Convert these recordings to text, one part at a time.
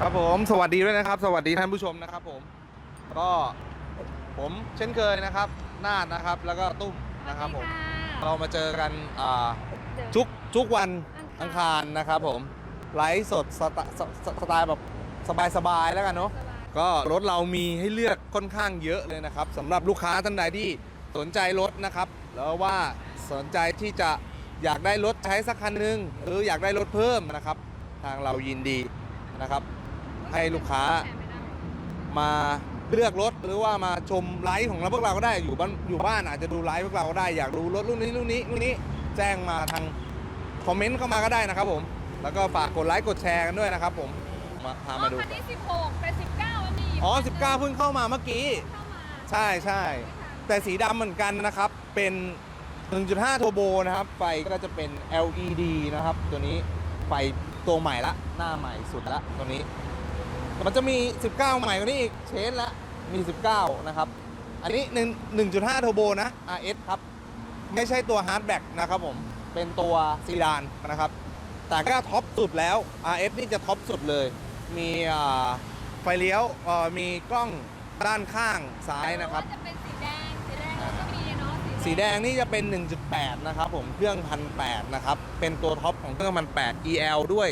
ครับผมสวัสดีด้วยนะครับ สวัสดีท่านผู้ชมนะครับ ผมก็ผมเช่นเคยนะครับนาดนะครับ แล้วก็ตุ้มนะครับผมเรามาเจอกันอ่าทุกทุกวันอังคารนะครับ ผมไลฟ์สดสไตสสสไตล์แบบสบายๆแล้วกันเนาะก็รถเรามีให้เลือกค่อนข้างเยอะเลยนะครับสำหรับลูกค้าท่านใดที่สนใจรถนะครับแล้วว่าสนใจที่จะอยากได้รถใช้สักคันหนึงหรืออยากได้รถเพิ่มนะครับ ทางเรายินดีนะครับ ให้ลูกค้ามาเลือกรถหรือว่ามาชมไลฟ์ของเราพวกเราก็ได้อยู่บ้านอยู่บ้านอาจจะดูไลฟ์พวกเราก็ได้อยากดูรถรุ่นนี้รุ่นนี้รุ่นนี้แจ้งมาทางคอมเมนต์เข้ามาก็ได้นะครับ ผม แล้วก็ฝากกดไลค์กดแชร์กันด้วยนะครับ ผมมาพามาดูคันนี้16แต่19อันนี้อ๋อ19เพิ่งเข้ามาเมื่อกี้ เข้ามาใช่ใช่แต่สีดำเหมือนกันนะครับ เป็น 1.5 โทโบนะครับ ไฟก็จะเป็น LED นะครับ ตัวนี้ ไฟตัวใหม่ละ หน้าใหม่สุดละตัวนี้ มันจะมี 19 ใหม่กว่านี้อีกเชนละมี 19 นะครับ อันนี้ 1 1.5โทโบนะ RS ครับ ไม่ใช่ตัวฮาร์ดแบ็กนะครับผม เป็นตัวซีดานนะครับ แต่ก็ท็อปสุดแล้ว RS นี่จะท็อปสุดเลย มีอ่าไฟเลี้ยวเอ่อมีกล้องด้านข้างซ้ายนะครับหอว่าจะเป็นสีแดง สีแดงเราก็มีเนาะสีแดงนี่จะเป็น 1.8 นะครับผม เครื่องพันแนะครับ เป็นตัวท็อปของเครื่องพันแ EL ด้วย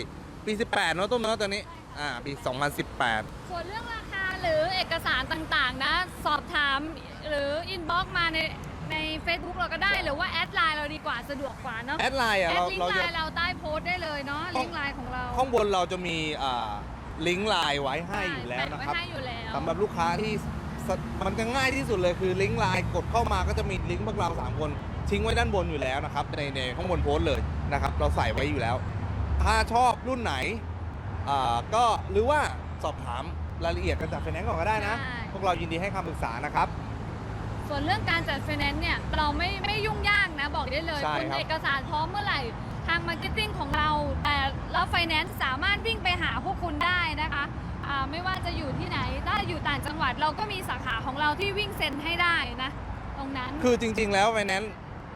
ปี 18เนอะตุ้มเนอะตัวนี้ อ่าปี 2018 ส่วนเรื่องราคาหรือเอกสารต่างๆ นะ สอบถามหรืออินบ็อกมาในใน Facebook เราก็ได้หรือว่าแอดไลน์เราดีกว่าสะดวกกว่าเนาะแอดไลน์แออะดเราลิงเราก์ไลจะ น์เราใต้โพสต์ได้เลยเนาะห้ลิอง งก์ไลน์ของเราข้างบนเราจะมีอ่าลิงก์ไลน์ไว้ให้อยู่แล้วนะครับ ใช่แปไว้ให้อยู่แล้วสำหรับลูกค้าที่สมันจะง่ายที่สุดเลยคือลิงก์ไลน์กดเข้ามาก็จะมีลิงก์พวกเรา 3 คนทิ้งไว้ด้านบนอยู่แล้วนะครับในในข้างบนโพสต์เลยนะครับ เราใส่ไว้อยู่แล้ว ถ้าชอบรุ่นไหน อ่าก็หรือว่าสอบถามรายละเอียดกันจากไฟแนนซ์ก่อนก็ได้นะใช่พวกเรายินดีให้คำปรึกษานะครับ ส่วนเรื่องการจัดไฟแนนซ์เนี่ย เราไม่ไม่ยุ่งยากนะบอกได้เลยใช่คุณครับเอกสารพร้อมเมื่อไหร่ ทางมาร์เก็ตติ้งของเราแต่แล้วไฟแนนซ์สามารถวิ่งไปหาพวกคุณได้นะคะอ่าไม่ว่าจะอยู่ที่ไหน ถ้าอยู่ต่างจังหวัดเราก็มีสาขาของเราที่วิ่งเซ็นให้ได้นะ ตรงนั้นคือจริง ๆ แล้วไฟแนนซ์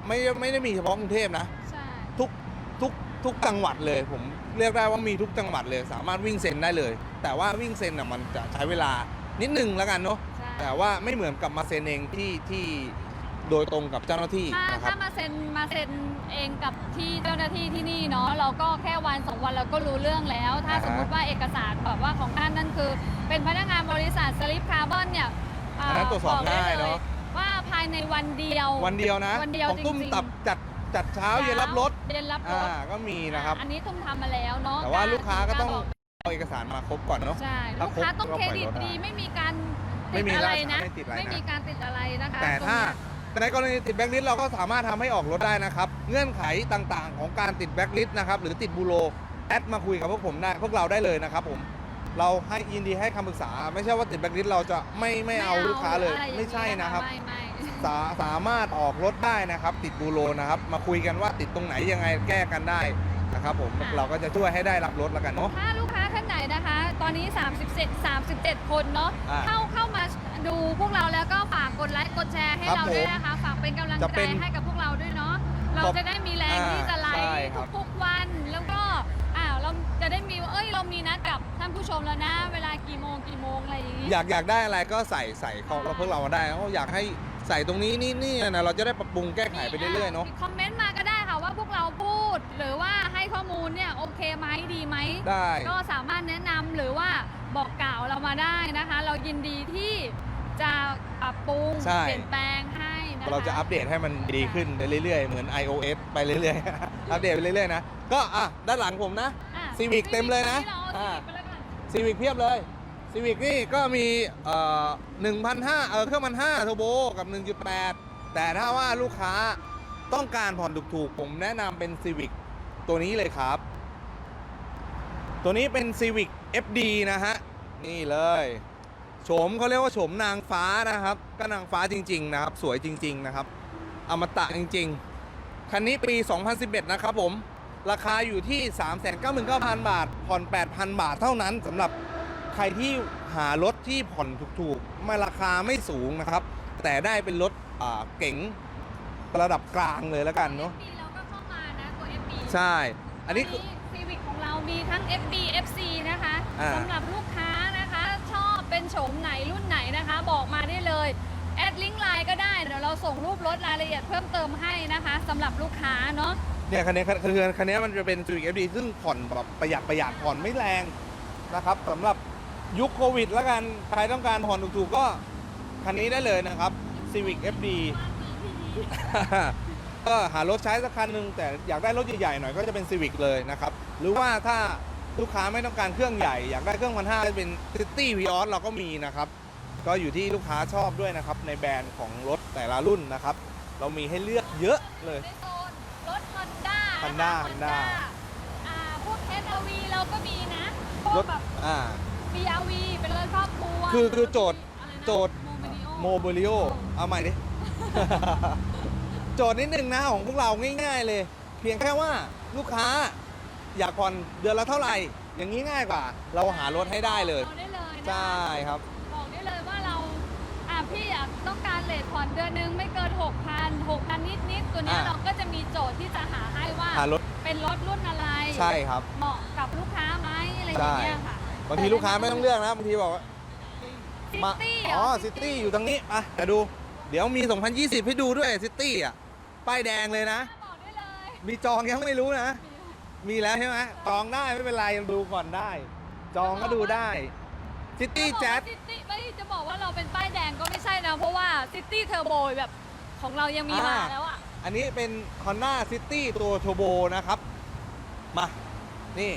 ไม่ไม่ได้มีเฉพาะกรุงเทพนะ ใช่ ทุกทุกทุกจังหวัดเลยผม เรียกได้ว่ามีทุกจังหวัดเลย สามารถวิ่งเซ็นได้เลย แต่ว่าวิ่งเซ็นอะมันจะใช้เวลานิดนึงแล้วกันเนาะใช่ แต่ว่าไม่เหมือนกับมาเซ็นเองที่ที่โดยตรงกับเจ้าหน้าที่ถ้านะครัถ้าบ มาเซ็นมาเซ็นเองกับที่เจ้าหน้าที่ที่นี่เนาะเราก็แค่วันสองวันเราก็รู้เรื่องแล้ว ถ้าอ่าฮะ สมมุติว่าเอกสารแบบว่าของท่านนั่นคือ เป็นพนักงานบริษัทสลิปคาร์บอนเนี่ยอ่าอันนั้นตรวจสอบกได้ง่ายลเนาะ ว่าภายในวันเดียว วันเดียวนะวันเดียวของตุ้มจริงๆ ตับจัด จัดเช้าเย็นรับรถเย็นรับรอ่าถก็มีนะครับ อันนี้ตุ้มทำมาแล้วเนาะแต่ว่าลูกค้าก็ต้องบเอาเอกสารมาครบก่อนเนาะ ใช่ถ้าลูกค้าครบต้องก็เครปล่อยดิตรถได้ดี ไม่มีการไม่ติดมีอะไรราชานะ ไม่ติดอะไรนะ ไม่มีการติดอะไรนะคะแต่รงถ้าเนี้ยในกรณีติดแบ็กลิสต์เราก็สามารถทำให้ออกรถได้นะครับ เงื่อนไขต่างๆ ของการติดแบ็กลิสต์นะครับหรือติดบูโรแอดมาคุยกับพวกผมได้พวกเราได้เลยนะครับผมเราให้ยินดีให้คำปรึกษา ไม่ใช่ว่าติดแบ็กลิสต์เราจะไม่ไม่เอาลูกค้าเลย อะรอย่างไม่นี้ใช่นะครับ ไม่ไม่ สาสามารถออกรถได้นะครับ ติดบูโรนะครับ มาคุยกันว่าติดตรงไหนยังไงแก้กันได้นะครับผมเราก็จะช่วยให้ได้รับรถแล้วกันเนาะ ถ้าลูกค้าท่านไหนนะคะ ตอนนี้ 37 37 คนเนาะอ่าเข้าเข้ามาดูพวกเราแล้วก็ฝากกดไลค์กดแชร์ให้ครับเราด้วยผมนะคะ ฝากเป็นกำลังจะใจเป็นให้กับพวกเราด้วยเนาะเราขอบจะได้มีแรงอ่าที่จะไลใช่ฟ์ครับทุกๆวันแล้วก็อ่าเราจะได้มีว่าเอ้ยเรามีนัดกับท่านผู้ชมแล้วนะ เวลากี่โมงกี่โมงอะไรอย่างนี้ อยากอยากได้อะไรก็ใส่ใส่ของเราพวกเรามาได้เขาอยากให้ ใส่ตรงนี้นี่นี่นะเราจะได้ปรับปรุงแก้ไขไปเรื่อยๆเนาะคอมเมนต์มาก็ได้ค่ะว่าพวกเราพูด หรือว่าให้ข้อมูลเนี่ยโอเคไหมดีไหมได้ ก็สามารถแนะนำหรือว่าบอกกล่าวเรามาได้นะคะ เรายินดีที่จะปรับปรุงใช่ เปลี่ยนแปลงให้นะคะ เราจะอัปเดตให้มันดีขึ้นไปเรื่อยๆ เหมือน iOS ไปเรื่อยๆ อัปเดตไปเรื่อยๆนะ ก็อะด้านหลังผมนะ อะ Civic เต็มเลยนะที่เราเอาอ่า Civic ไปแล้วกัน ซีวิกเพียบเลย ซีวิกนี่ก็มีเอ่อ1,500เออเครื่องมัน5เทอร์โบกับ 1.8 แต่ถ้าว่าลูกค้าต้องการผ่อนถูกๆ ผมแนะนำเป็นซีวิกตัวนี้เลยครับ ตัวนี้เป็น Civic FD นะฮะ นี่เลยโฉมเขาเรียกว่าโฉมนางฟ้านะครับ ก็นางฟ้าจริง ๆ นะครับ สวยจริง ๆ นะครับ อมตะจริง ๆ คันนี้ปี 2011 นะครับผม ราคาอยู่ที่ 399,000 บาท ผ่อน 8,000 บาทเท่านั้นสำหรับ ใครที่หารถที่ผ่อนถูกๆมาราคาไม่สูงนะครับ แต่ได้เป็นรถเก๋งระดับกลางเลยแล้วกันเนาะ FB แล้วก็เข้ามานะตัว FB ใช่ อันนี้คือ ซีวิกของเรามีทั้ง FB FC นะคะอ่สำหรับลูกค้านะคะ ชอบเป็นโฉมไหนรุ่นไหนนะคะ บอกมาได้เลย แอดลิงก์ไลน์ก็ได้เดี๋ยวเราส่งรูปรถรายละเอียดเพิ่มเติมให้นะคะสำหรับลูกค้าเนาะเนี่ยคันนี้คันคือคันนี้มันจะเป็น Civic FD ซึ่งผ่อนแบบประหยัดประหยัดผ่อนไม่แรงนะครับสำหรับ ยุคโควิดแล้วกัน ใครต้องการผ่อนถูกๆก็ คันนี้ได้เลยนะครับ Civic FD ก็หารถใช้สักคันหนึ่งแต่อยากได้รถใหญ่ๆหน่อยก็จะเป็น Civic เลยนะครับ หรือว่าถ้าลูกค้าไม่ต้องการเครื่องใหญ่ อยากได้เครื่องพันห้าเป็น City v อ o s เราก็มีนะครับ ก็อยู่ที่ลูกค้าชอบด้วยนะครับ ในแบรนด์ของรถแต่ละรุ่นนะครับ เรามีให้เลือกเยอะเลย ในโซนรถ Honda นะคะ Honda Honda อ่าพวก SRV เราก็มีนะ พวรกถแบบ อ่า BRV เป็นรถครอบครัวคือคือโจทย์อะไรนะโจทย์ โมโมบิลิโอเอาใหม่ดิ โจทย์นิดนึงนะของพวกเราง่ายๆเลย เพียงแค่ว่าลูกค้าอยากผ่อนเดือนละเท่าไหร่ อย่างนี้ง่ายกว่า เราหารถให้ได้เลยอาได้เลยนะคะใช่ครับ บอกได้เลยว่าเราอ่าพี่อยากต้องการเลทผ่อนเดือนหนึงไม่เกิน 6,000 6,000 นิดๆตัวเนี้ยอ่าเราก็จะมีโจทย์ที่จะหาให้ว่าหารถเป็นรถรุ่นอะไร ใช่ครับ เหมาะกับลูกค้าไหมอะไรอย่างเงี้ยค่ะ บางทีลูกค้าไม่ต้องเลือกนะบางทีบอกว่าซิมาตี้อ๋อซิตี้อยู่ตรงนี้อะแต่ดู เดี๋ยวมี 2020 ให้ดูด้วยซิตี้อะป้ายแดงเลยนะ บอกได้เลยมีจองยังไม่รู้นะ มีแล้วใช่ไหมจองได้ไม่เป็นไรยังดูก่อนได้ จองก็ดูได้ซิตี้แจ๊ซิตี้ไม่จะบอกว่าเราเป็นป้ายแดงก็ไม่ใช่นะ เพราะว่าซิตี้เทอร์โบแบบของเรายังมีมาแล้วอะ อันนี้เป็น Honda City ตัวโทโบนะครับ มา นี่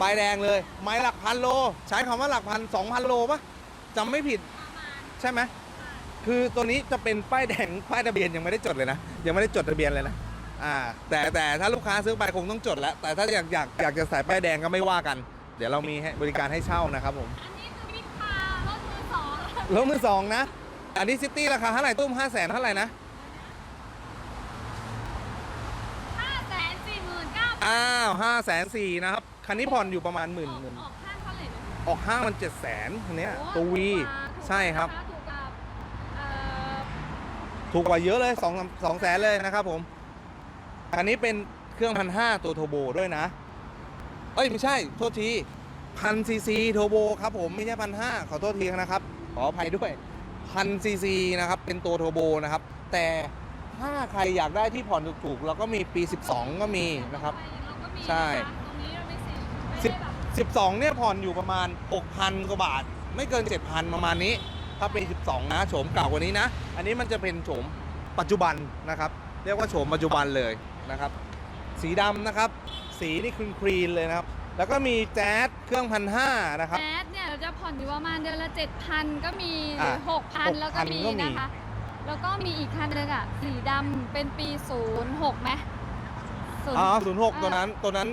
ป้ายแดงเลย ไม้หลักพันโล ใช้คำว่าหลักพันสองพันโลปะจำไม่ผิด ใช่ไหม คือตัวนี้จะเป็นป้ายแดงป้ายทะเบียนยังไม่ได้จดเลยนะ ยังไม่ได้จดทะเบียนเลยนะ อ่า แต่แต่ถ้าลูกค้าซื้อไปคงต้องจดแล้ว แต่ถ้าอยากอยากอยากจะใส่ป้ายแดงก็ไม่ว่ากัน เดี๋ยวเรามีให้บริการให้เช่านะครับผม อันนี้คือมิกคารถมือสองรถมือสองนะ อันนี้ซิตี้ราคาเท่าไหร่ตุ้มห้าแสนเท่าไหร่นะ ห้าแสนสี่หมื่นเก้าอ้าวห้าแสนสี่นะครับ คันนี้ผ่อนอยู่ประมาณหมื่นหมื่นออกข้างเท่าไหร่นะออกห้างมันเจ็ดแสนคันเนี้ยโอ้ตัววีถูกกว่าใช่ครับ ถูกกว่าเอ่อถูกกว่าเยอะเลยสองสองแสนเลยนะครับผม อันนี้เป็นเครื่องพันห้าตัวโทโบด้วยนะ เอ้ย ไม่ใช่ โทษทีพันซีซีโทโบครับผม ไม่ใช่พันห้าขอโทษทีนะครับ ขออภัยด้วยพันซีซีนะครับ เป็นตัวโทโบนะครับ แต่ถ้าใครอยากได้ที่ผ่อนถูกๆเราก็มีปี 12 ก็มีนะครับ เราก็มีใช่นะคะ 12 เนี่ยผ่อนอยู่ประมาณ 6,000 กว่าบาท ไม่เกิน 7,000 ประมาณนี้ ถ้าเป็น 12 นะโฉมเก่ากว่านี้นะ อันนี้มันจะเป็นโฉมปัจจุบันนะครับ เรียกว่าโฉมปัจจุบันเลยนะครับ สีดำนะครับ สีนี่คลีนคลีนเลยนะครับ แล้วก็มีแจ๊สเครื่องพันห้านะครับ แอดเนี่ยเราจะผ่อนอยู่ประมาณเดือนละ 7,000 ก็มีหอะรือ6,000 แล้วก็มี6,000ก็มี นะคะ แล้วก็มีอีกคันหนึงอะสีดำเป็นปี 06ไหม06อ๋อ06 ตัวนั้น ตัวนั้น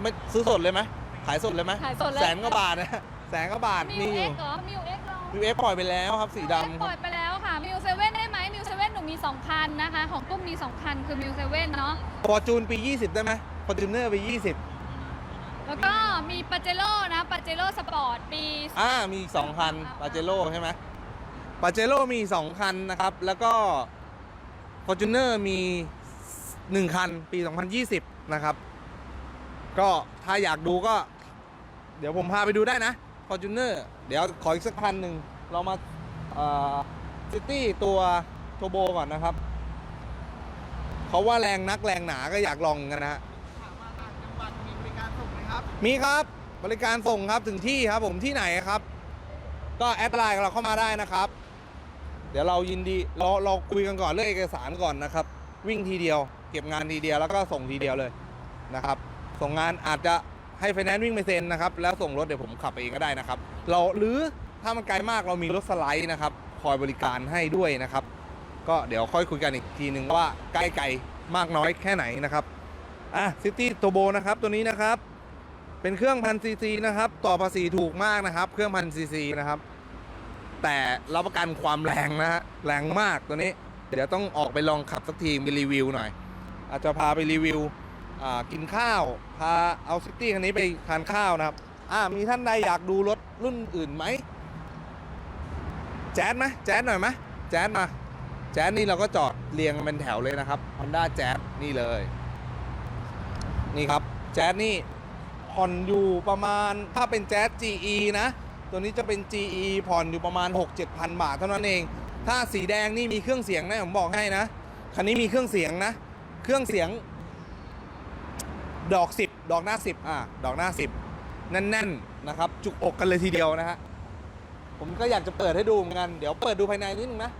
ไม่ซื้อสดเลยไหมขายสดเลยไหมขายสดเลย แสนกว่าบาทนะแสนกว่าบาทมิมีวอเอ็ยู่กเหรอมิวเอ็กเหรอมิวเอฟปล่อยไปแล้วครับสีดำคปรับล่อยไปแล้วค่ะมิวเซเว่นได้ไหมมิวเซเว่นหนูมี2คันนะคะ ของตุ้มมี2คันคือมิวเซเว่นเนาะฟอร์จูนปี 20 ได้ไหมฟอร์จูเนอร์ปี 20 แล้วก็มีปาเจโร่นะปาเจโร่สปอร์ตปี อ่ามีอีกสองคันปาเจโร่ใช่ไหมปาเจโร่มีสองคันนะครับ แล้วก็ Fortuner มีหนึ่งคันปี 2020 นะครับ ก็ถ้าอยากดูก็ เดี๋ยวผมพาไปดูได้นะ Fortuner เดี๋ยวขออีกสักคันหนึ่งเรามาซิตี้ตัวโทโบก่อนนะครับเขาว่าแรงนักแรงหนาก็อยากลองกันนะฮะมีครับบริการส่งครับถึงที่ครับผมที่ไหนครับ ก็แอดไลน์เราเข้ามาได้นะครับ เดี๋ยวเรายินดีเราเราคุยกันก่อนเรื่องเอกสารก่อนนะครับ วิ่งทีเดียว เก็บงานทีเดียวแล้วก็ส่งทีเดียวเลยนะครับ ส่งงานอาจจะ ให้ไฟแนนซ์วิ่งไปเซ็นนะครับแล้วส่งรถเดี๋ยวผมขับไปเองก็ได้นะครับ เราหรือถ้ามันไกลมากเรามีรถสไลด์นะครับคอยบริการให้ด้วยนะครับ ก็เดี๋ยวค่อยคุยกันอีกทีหนึ่งว่าใกล้ไกลมากน้อยแค่ไหนนะครับอะซิตี้โตโบนะครับตัวนี้นะครับ เป็นเครื่องพันซีซีนะครับ ต่อภาษีถูกมากนะครับ เครื่องพันซีซีนะครับ แต่รับประกันความแรงนะฮะแรงมากตัวนี้ เดี๋ยวต้องออกไปลองขับสักทีไปรีวิวหน่อย อาจจะพาไปรีวิว กินข้าว พาเอาซิตี้คันนี้ไปทานข้าวนะครับ อ่ามีท่านใดอยากดูรถรุ่นอื่นไหม แจ๊ดไหมแจ๊ดหน่อยไหมแจ๊ดมา แจ๊ดนี่เราก็จอดเรียงกันเป็นแถวเลยนะครับ Honda Jazz นี่เลย นี่ครับ แจ๊ดนี่ผ่อนอยู่ประมาณถ้าเป็นแจ๊ส GE นะ ตัวนี้จะเป็น GE ผ่อนอยู่ประมาณ 6-7พันบาทเท่านั้นเอง ถ้าสีแดงนี่มีเครื่องเสียงนะผมบอกให้นะ คันนี้มีเครื่องเสียงนะ เครื่องเสียง ดอก 10 ดอกหน้า 10อะดอกหน้า 10 แน่นๆนะครับ จุกอกกันเลยทีเดียวนะฮะผมก็อยากจะเปิดให้ดูเหมือนกันเดี๋ยวเปิดดูภายในนิดนึงนะ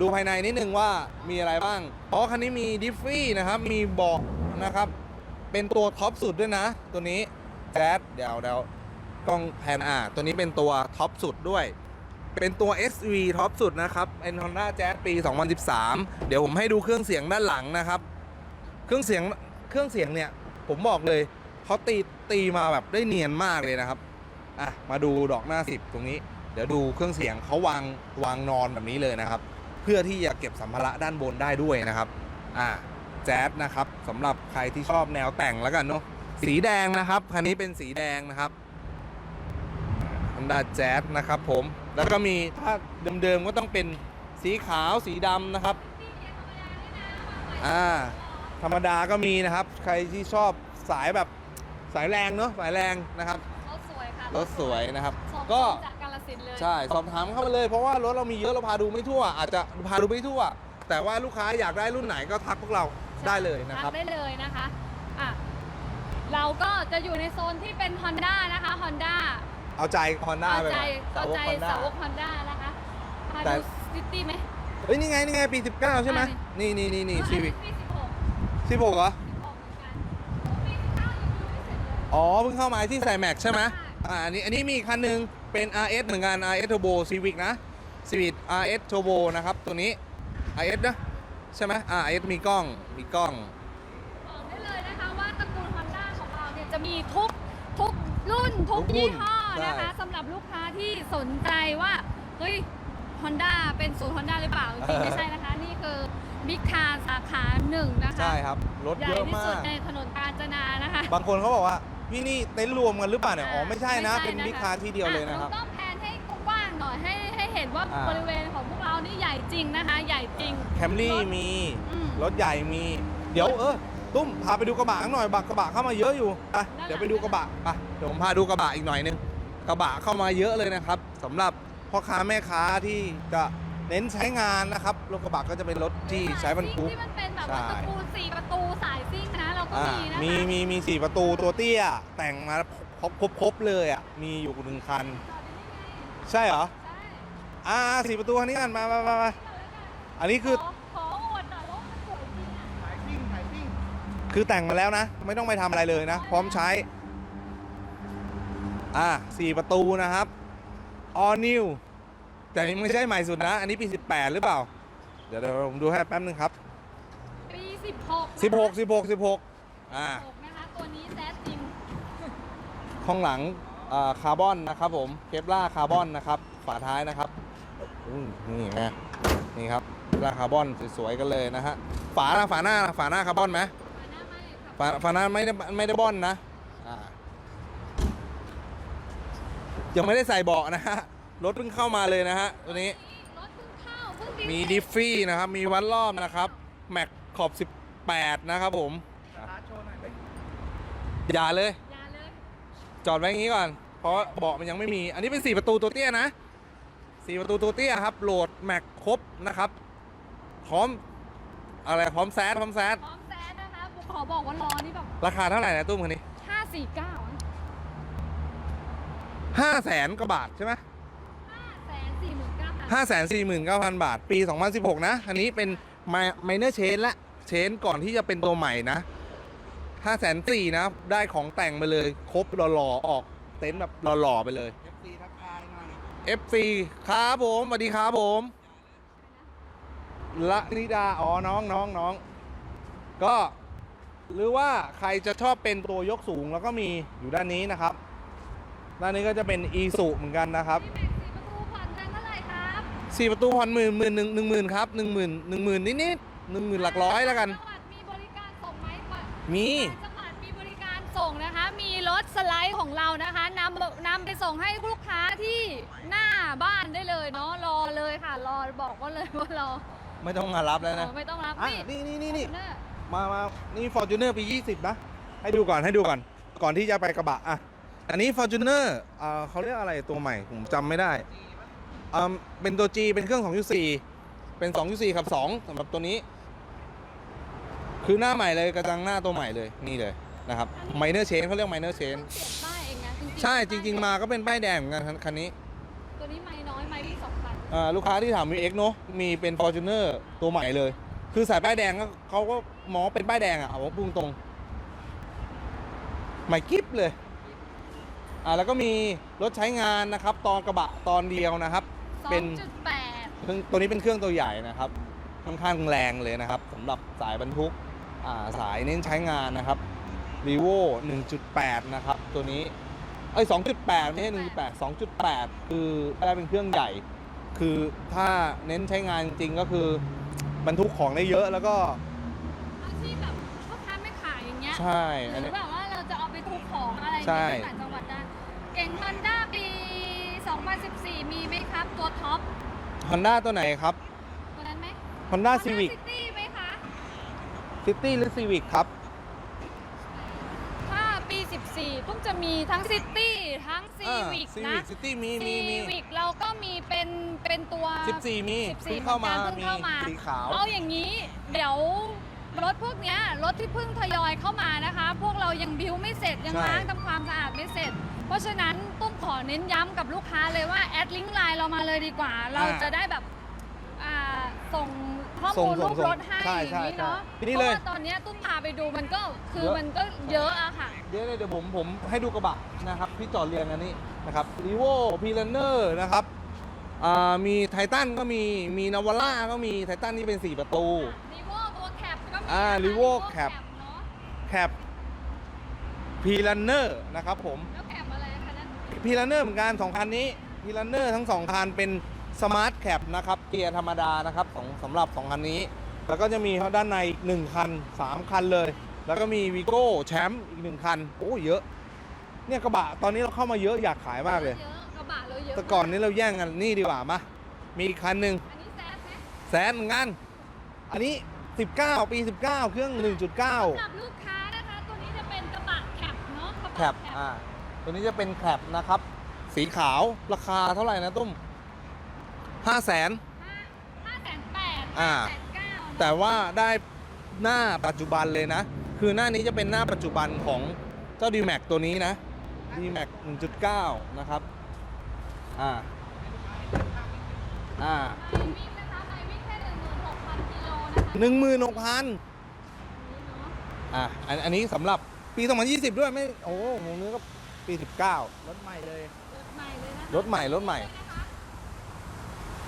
ดูภายในนิดนึงว่ามีอะไรบ้างเพราะคันนี้มีดิฟฟี่นะครับมีเบาะนะครับ เป็นตัวท็อปสุดด้วยนะ ตัวนี้แจ๊ดเดี๋ยวเดี๋ยวกล้องแพนอ่าตัวนี้เป็นตัวท็อปสุดด้วย เป็นตัว SV ท็อปสุดนะครับเป็น Honda Jazz ปี 2013 เดี๋ยวผมให้ดูเครื่องเสียงด้านหลังนะครับ เครื่องเสียงเครื่องเสียงเนี่ย ผมบอกเลยเขาตีตีมาแบบได้เนียนมากเลยนะครับอะมาดูดอกหน้า10ตรงนี้ เดี๋ยวดูเครื่องเสียงเขาวางวางนอนแบบนี้เลยนะครับ เพื่อที่จะเก็บสัมภาระด้านบนได้ด้วยนะครับอ่าแจ๊สนะครับสำหรับใครที่ชอบแนวแต่งแล้วกันเนาะสีแดงนะครับคันนี้เป็นสีแดงนะครับ Honda Jazz นะครับผมแล้วก็มีถ้าเดิมๆก็ต้องเป็นสีขาวสีดำนะครับอ่า ธรรมดาก็มีนะครับ ใครที่ชอบสายแบบสายแรงเนาะสายแรงนะครับ รถสวยค่ะรถสวยนะครับ สองก็คนจากกาลสินธุ์เลยใช่สอบถามเข้ามาเลยเพราะว่ารถเรามีเยอะเราพาดูไม่ทั่ว อาจจะพาดูไม่ทั่ว แต่ว่าลูกค้าอยากได้รุ่นไหนก็ทักพวกเราได้เลยนะครับทักได้เลยนะคะอะเราก็จะอยู่ในโซนที่เป็น Honda นะคะ Honda เอาใจคอนด้าเอาไปใจก่อนเอาใจ Honda สาวก Honda นะคะมาแต่ ดูซิตี้ไหม เฮ้ยนี่ไงนี่ไงปี 19 ใช่ไหมอ่านี่นี่นี่นี่ซีวิก ปี 16 16เหรอ16เหมือนกันปี19ยังดูไม่เสร็จเลยอ๋อเพิ่งเข้ามาที่ใส่แม็กใช่ไหมใช่อ่าอันนี้อันนี้มีอีกคันหนึ่งเป็น RS เหมือนกัน RS Turbo Civic นะ Civic RS Turbo นะครับ ตัวนี้ RS นะ ใช่ไหมอ่า RS มีกล้องมีกล้อง บอกได้เลยนะคะว่าตระกูล Honda ของเราเนี่ยจะมีทุกทุกรุ่นทุกทุกรุ่ยี่นห้อนะคะใช่สำหรับลูกค้าที่สนใจว่า เฮ้ย Honda เป็นศูนย์ Honda หรือเปล่า จริงๆไม่ใช่นะคะ นี่คือ บิ๊กคาสาขาหนึ่งนะคะใช่ครับรถใหญ่เยอะที่มาสุดก ในถนนกาญจนานะคะบางคนเขาบอกว่าพี่นี่เต็นท์รวมกันหรือเปล่าเนี่ยอ๋อไม่ใช่นะไม่เป็นใช่บิ๊กคาร์ที่เดียวเลยนะครับ อ่ต้องแพนให้กว้างหน่อยให้ให้เห็นว่าอ่า บริเวณของพวกเรานี่ใหญ่จริงนะคะ ใหญ่จริง แคมรี่มีอืม รถใหญ่มี เดี๋ยวเออตุ้มพาไปดูกระบะหน่อยบักกระบะเข้ามาเยอะอยู่ไปด้านหลังเดี๋ยวไปดูกระบะไปเดี๋ยวผมพาดูกระบะอีกหน่อยนึงกระบะเข้ามาเยอะเลยนะครับสำหรับพ่อค้าแม่ค้าที่จะ เน้นใช้งานนะครับรถกระบะก็จะเป็นรถที่ใช้บรรทุก ที่มันเป็นแบบว่าใช่ตระกูลสี่ประตูสายซิ่งนะเราก็อ่ามีนะคะมีมีมีสี่ประตูตัวเตี้ย แต่งมาครบครบครบเลยอะมีอยู่หนึ่งคัน ใช่เหรอใช่อ่าสี่ประตูคันนี้กันมามามามาอันนี้คือขขออวดหน่อยรถมันสวยจริงอะสายซิ่งสายซิ่งคือแต่งมาแล้วนะ ไม่ต้องไปทำอะไรเลยนะ พร้อมใช้อ่าสี่ประตูนะครับ all new แต่นี่ไม่ใช่ใหม่สุดนะ อันนี้ปี 18 หรือเปล่า เดี๋ยวเดี๋ยวผมดูให้แป๊บนึงครับ ปี 16 16 16 16อ่า16นะคะตัวนี้แซดจริงข้างหลังอ่าคาร์บอนนะครับผมเคปล่าคาร์บอนนะครับ ฝาท้ายนะครับอุ้ยนี่ไงนี่ครับลาคาร์บอนสวยๆกันเลยนะฮะฝาฝาหน้าฝาหน้าคาร์บอนไหมมาหน้าไม่ค่ะฝาฝาหน้าไม่ได้ไม่ได้บอนนะอ่ายังไม่ได้ใส่เบาะนะฮะ รถเพิ่งเข้ามาเลยนะฮะตัวนี้รถเพิ่งเข้าเพิ่งมีดิฟฟี่นะครับ มีวัดรอบนะครับ แม็กขอบ 18 นะครับผมอย่าเลย อย่าเลยจอดไว้อย่างนี้ก่อน เพราะเบาะมันยังไม่มี อันนี้เป็น 4 ประตูตัวเตี้ยนะ 4 ประตูตัวเตี้ยครับ โหลดแม็กครบนะครับ พร้อม อะไร พร้อมแซดพร้อมแซดพร้อมแซดนะคะขอบอกว่าล้อนี่แบบราคาเท่าไหร่นะตุ้มคันนี้ 549ห้าแสนกว่าบาทใช่ไหม 549,000ห้าแสนสี่หมื่นเก้าพันบาท ปี 2016 นะ อันนี้เป็นไมเนอร์เชนละเชนก่อนที่จะเป็นตัวใหม่นะห้าแสนสี่นะได้ของแต่งมาเลย ครบหล่อๆออกเต็นท์แบบหล่อๆไปเลย FC ทักทายหน่อย FC ครับผมสวัสดีครับผมละนิดาอ๋อน้องน้องน้องก็หรือว่าใครจะชอบเป็นตัวยกสูงแล้วก็มีอยู่ด้านนี้นะครับ ด้านนี้ก็จะเป็นอีสุเหมือนกันนะครับ สี่ประตูผ่อนหมื่นหมื่นหนึ่งหนึ่งหมื่นครับหนึ่งหมื่นหนึ่งหมื่นนิดนิดหนึ่งหมื่นหลักร้อยแล้วกัน จังหวัดมีบริการส่งไหมก่อนมี จังหวัดมีบริการส่งนะคะ มีรถสไลด์ของเรานะคะนำนำไปส่งให้ลูกค้าที่หน้าบ้านได้เลยเนาะรอเลยค่ะ รอบอกว่าเลยว่ารอไม่ต้องมารับแล้วนะเออไม่ต้องรับอะ นี่นี่นี่นี่นี่ เนอร์มามานี่ฟอร์จูเนอร์ปี 20 นะ ให้ดูก่อนให้ดูก่อน ก่อนที่จะไปกระบะอะ อันนี้ฟอร์จูเนอร์อ่าเขาเรียกอะไรตัวใหม่ ผมจำไม่ได้ อ่าเป็นตัว G เป็นเครื่อง2.4เป็น2.4ขับ2สำหรับตัวนี้ คือหน้าใหม่เลยกระจังหน้าตัวใหม่เลยนี่เลยนะครับ minor change เขาเรียก minor เพิ่ง change เปลี่ยนป้ายเองนะจริงๆใช่จป้ยริง ๆ มาก็เป็นป้ายแดงเหมือนกันคันนี้ตัวนี้ไม่น้อยไม่วิ่งสองพันอ่าลูกค้าที่ถามมี X เนอะมีเป็น Fortuner ตัวใหม่เลย คือสายป้ายแดงก็เขาก็มองว่าเป็นป้ายแดงอะเอาว่าพุ่งตรงใหม่กิ๊บเลย อ่าแล้วก็มีรถใช้งานนะครับ ตอนกระบะตอนเดียวนะครับสอ เป็งนจุดแปดเครื่องตัวนี้เป็นเครื่องตัวใหญ่นะครับ ค่อนข้างแรงเลยนะครับสำหรับสายบรรทุกอ่าสายเน้นใช้งานนะครับ r e v o 1.8 นะครับ ตัวนี้เอ้ย2.8 ไม่ใช่1.8 2.8 คือได้เป็นเครื่องใหญ่ คือถ้าเน้นใช้งานจริงๆก็คือบรรทุกของได้เยอะแล้วก็อาชีพแบบพ่อค้าไม่ขายอย่างเงี้ยใช่หอันรืนี้ อแบบว่าเราจะเอาไปทุกของอะไรใช่ในต่างจังหวัด ตัวท็อป Honda ตัวไหนครับ ตัวนั้นไหม Honda Civic ซิตี้ไหมคะ City หรือ Civic ครับ ถ้าปี 14ต้องจะมีทั้งซิตี้ทั้งซีวิกซีนะวิกซิตี้มีมีมีซีวิกเราก็มีเป็นเป็นตัว 14 มี14เพิ่งเข้ามาเหมือนกันมีเพิ่งเข้ามาสีขาว เอาอย่างนี้เดี๋ยวรถพวกเนี้ยรถที่เพิ่งทยอยเข้ามานะคะ พวกเรายังบิวไม่เสร็จยังใช่ ล้างทำความสะอาดไม่เสร็จเพ ราะฉะนั้นตุ้มขอเน้นย้ำกับลูกค้าเลยว่าแอดลิงก์ไลน์เรามาเลยดีกว่า เราจะได้แบบอ่าส่งข้อส่งมูลส่รูงปรถให้ใช่อย่างใช่นี้เนาะใช่ทีนี้เพเลยราะว่าตอนเนี้ยตุ้มพาไปดูมันก็คือเยอะมันก็เยอะอะค่ะ เดี๋ยวเดี๋ยวผมผมให้ดูกระบะนะครับที่จอดเรียงอันนี้นะครับรีโวพีลันเนอร์นะครับอ่ามีไททันก็มีมีนาวาร่าก็มีไททันนี่เป็น 4 ประตู รีโวตัวแคปก็มีอ่านะคะ Revo Revo Cap เนอะแคปพีลันเนอร์นะครับผม แล้ว พีลันเนอร์เหมือนกันสองคันนี้พีลันเนอร์ทั้งสองคันเป็นสมาร์ทแคปนะครับเกียร์ธรรมดานะครับสองสำหรับ2คันนี้ แล้วก็จะมีด้านในอีก1คัน3คันเลย แล้วก็มีวีโก้แชมป์อีก1คันโอ้เยอะ เนี่ยกระบะตอนนี้เราเข้ามาเยอะอยากขายมากเลย เยอะกระบะเราเยอะแต่ก่อนนี้เราแย่งกันนี่ดีกว่ามามีอีกคันหนึ่งอันนี้แซดไหมแสนเหมือนกันอันนี้ 19 ปี 19 เครื่องสำห1.9รับลูกค้านะคะ ตัวนี้จะเป็นกระบะแคปเนาะกระบะแคปอ่า ตัวนี้จะเป็นแคปนะครับ สีขาวราคาเท่าไหร่นะตุ้ม5 0 0แสนห้าห้าแสนแปดอ่าแสนเก้าแต่ว่าได้หน้าปัจจุบันเลยนะ คือหน้านี้จะเป็นหน้าปัจจุบันของเจ้า d m a x ตัวนี้นะ d m a x 1.9 นะครับ อ่า อ่าไปวิ่งนะคะไปวิ่งแค่หนึ่งหมื่นหกพันกิโลนะคะหนึ่งหมื่นหกพันนี่เนาะอะอันอันนี้สำหรับปี 2020 ด้วยไม่ โอ้โหผมนึกว่า ปี 19 รถใหม่เลยรถใหม่เลยนะคะรถใหม่ รถใหม่นะคะ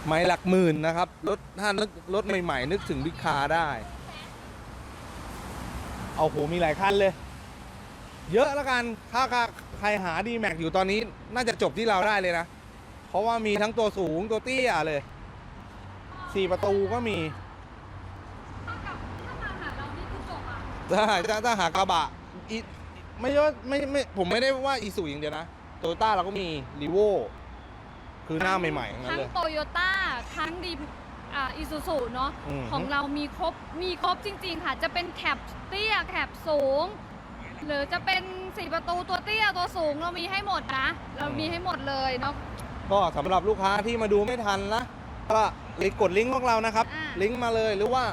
ไม่หลักหมื่นนะครับ รถถ้านึกรถใหม่ ๆ นึกถึงบิ๊กคาร์ได้ เอาโห มีหลายคันเลย เยอะแล้วกัน ถ้าใครหาดีแม็กอยู่ตอนนี้ น่าจะจบที่เราได้เลยนะ เพราะว่ามีทั้งตัวสูงตัวเตี้ยเลยสี่ประตูก็มี ถ้ากับถ้ามาหาเรานี่คือจบอะ ถ้าถ้าถ้าหากระบะอี ไม่ใช่ว่าไม่ไม่ผมไม่ได้ว่าอีสูอย่างเดียวนะโตโยต้าเราก็มีรีโวคือหน้าใหม่ๆทั้งนั้นทั้งเลย โตโยต้าทั้งดีอ่าอิซูซูเนาะอืม ของเรามีครบมีครบจริง ๆ ค่ะ จะเป็นแคปเตี้ยแคปสูง หรือจะเป็นสี่ประตูตัวเตี้ยตัวสูงเรามีให้หมดนะ เรามีให้หมดเลยเนาะ ก็สำหรับลูกค้าที่มาดูไม่ทันนะก็เลยกดลิงก์พวกเรานะครับ อ่าลิงก์มาเลยหรือว่า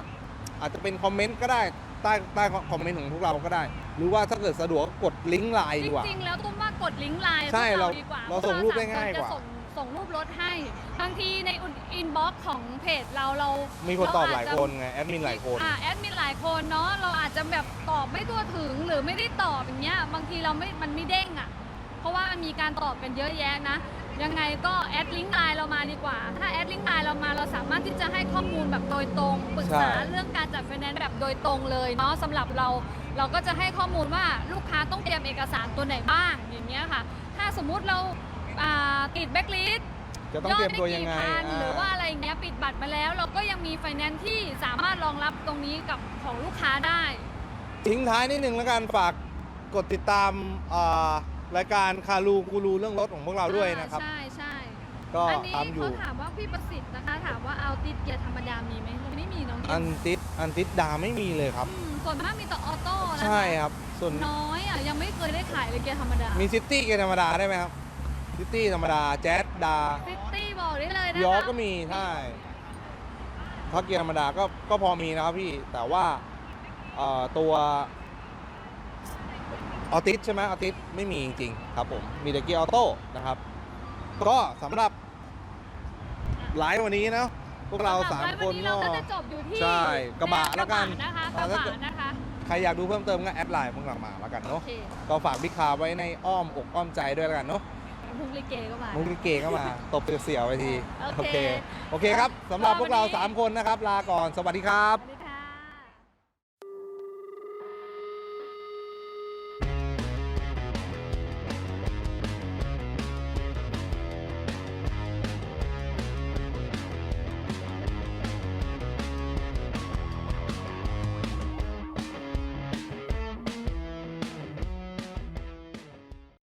อาจจะเป็นคอมเมนต์ก็ได้ ใต้ใต้คอมเมนต์ของพวกเราก็ได้ หรือว่าถ้าเกิดสะดวกกดลิงก์ไลน์จดีกว่า ริงๆ แล้วตุ้มว่ากดลิงก์ไลน์ใช่พวกเราดีกว่าเราส่งรูปได้ง่ายกว่า เรจะส่งส่งรูปรถให้บางทีในอินบ็อกซ์ของเพจเราเรามีมีคนตอบหลายคนไงแอดมินหลายคน อ่าแอดมินหลายคนเนาะเราอาจจะแบบตอบไม่ทั่วถึงหรือไม่ได้ตอบอย่างเงี้ยบางทีเราไม่มันไม่เด้งอะ เพราะว่ามันมีการตอบกันเยอะแยะนะ ยังไงก็แอดลิงก์ไลน์เรามาดีกว่า ถ้าแอดลิงก์ไลน์เรามาเราสามารถที่จะให้ข้อมูลแบบโดยตรงปรึกษาใช่ เรื่องการจัดไฟแนนซ์แบบโดยตรงเลยเนาะสำหรับเราเราก็จะให้ข้อมูลว่าลูกค้าต้องเตรียมเอกสารตัวไหนบ้างอย่างเงี้ยค่ะ ถ้าสมมุติเราอ่าติดแบ็กลิส จะต้องเตรียมตัวยังไงอดม่กี่พันอ่าหรือว่า อะไรอย่างเงี้ยปิดบัตรมาแล้ว เราก็ยังมีไฟแนนซ์ที่สามารถรองรับตรงนี้กับของลูกค้าได้ ทิ้งท้ายนิดนึงแล้วกันฝากกดติดตามอ่า รายการคารูกูรูเรื่องรถของพวกเราด้วยนะครับ ใช่ใช่ก็อันนี้ตามอยู่ เขาถามว่าพี่ประสิทธิ์นะคะ ถามว่าเอาติดเกียร์ธรรมดามีไหมไม่มีน้องอันติดอันติดดาไม่มีเลยครับ อืมส่วนมากมีแต่ออโต้นะคะใช่ครับส่วนน้อยอะยังไม่เคยได้ขายเลยเกียร์ธรรมดามีซิตี้เกียร์ธรรมดาได้ไหมครับซิตี้ธรรมดาแจ๊ดดาซิตี้บอกได้เลยนะคะยอร์กก็มีใช่ถ้าเกียร์ธรรมดาก็ก็พอมีนะครับพี่แต่ว่าเอ่อตัว ออติสใช่ไหมออติสไม่มีจริงๆครับผม มีแต่เกียร์ออโต้นะครับ ก็สำหรับไลฟ์วันนี้นะ พวกเราสามคนวัก็เราก็จะจบอยู่ที่ใช่กระบะแล้วกันกระบะนะคะกอ่าระถ้าบะเกิดนะคะ ใครอยากดูเพิ่มเติมก็แอดไลน์พวกเรามาแล้วกันโอเนาะเคก็ฝากบิ๊กคาไว้ในอ้อมอกอ้อมใจด้วยแล้วกันเนาะมุกลิเกก็มา มุกลิเกก็มา ตบเสียวๆไปทีโอเค โอเคครับสำหรับพวกเราวันนี้3คนนะครับ ลาก่อนสวัสดีครับ สวัสดี